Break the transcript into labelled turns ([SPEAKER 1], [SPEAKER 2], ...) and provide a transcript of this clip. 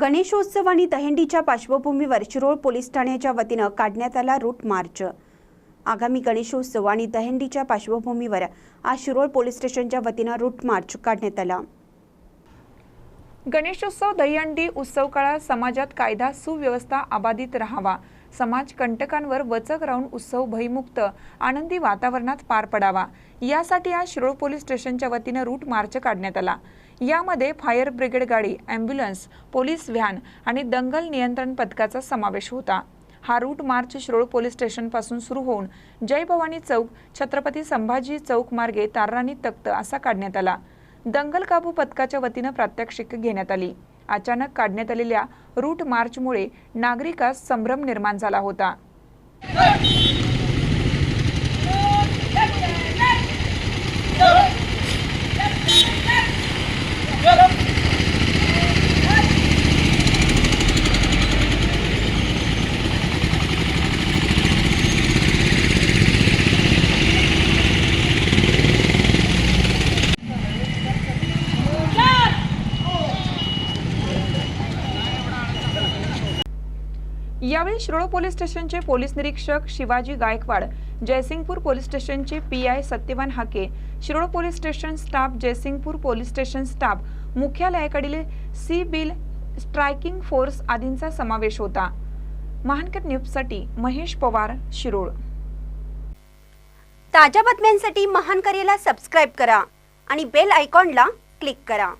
[SPEAKER 1] गणेशोत्सव आणि दहेंडीच्या पार्श्वभूमीवर शिरोळ पोलीस ठाण्याच्या वतीनं काढण्यात आला रूट मार्च. आगामी गणेशोत्सव आणि दहेंडीच्या पार्श्वभूमीवर आज शिरोळ पोलीस स्टेशनच्या वतीनं रूट मार्च काढण्यात आला.
[SPEAKER 2] गणेशोत्सव दहीहंडी उत्सव काळात समाजात कायदा सुव्यवस्था अबाधित राहावा. समाज कंटकांवर वचक राहून उत्सव भयमुक्त आनंदी वातावरणात पार पडावा. यासाठी आज शिरोळ पोलीस स्टेशनच्या वतीनं रूट मार्च काढण्यात आला. यामध्ये फायर ब्रिगेड गाडी ॲम्ब्युलन्स पोलीस व्हॅन आणि दंगल नियंत्रण पथकाचा समावेश होता. हा रूट मार्च शिरोळ पोलीस स्टेशनपासून सुरू होऊन जय भवानी चौक छत्रपती संभाजी चौक मार्गे तार्राणी तक्त असा काढण्यात आला. दंगल काबू पथकाच्या वतीनं प्रात्यक्षिक घेण्यात आली. अचानक काढण्यात आलेल्या रूट मार्चमुळे नागरिकास संभ्रम निर्माण झाला होता. यावेळी शिरोळ पोलीस स्टेशनचे पोलीस निरीक्षक शिवाजी गायकवाड जयसिंगपूर पोलीस स्टेशनचे P I Satyawan Hake Shirol police station staff Jaysingpur police station staff मुख्यालयाकडील सी बिल स्ट्रायकिंग फोर्स आदींचा समावेश होता. महानकर न्यूजसाठी महेश पवार शिरोळ.
[SPEAKER 1] ताज्या बातम्यांसाठी महानकरेला सबस्क्राईब करा आणि बेल आयकॉनला क्लिक करा.